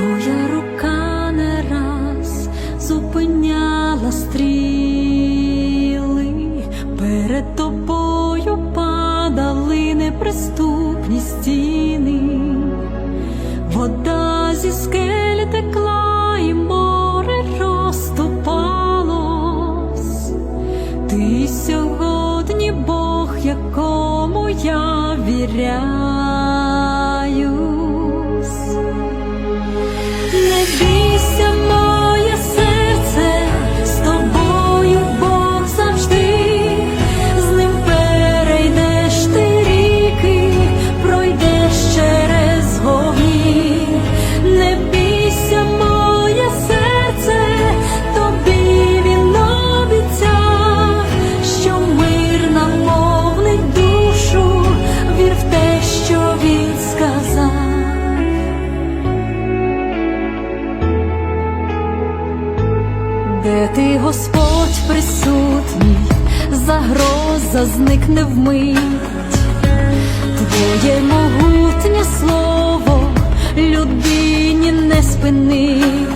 Твоя рука не раз зупиняла стріли, перед тобою падали неприступні стіни, вода зі скелі текла, і море розступалось. Ти сьогодні Бог, якому я віряю. де ти, Господь присутній, загроза зникне вмить, твоє могутнє слово людині не спинить,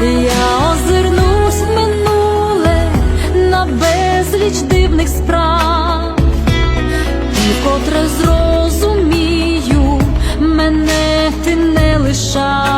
я озирнусь в минуле на безліч дивних справ, і котре зрозумію, мене ти не лишав.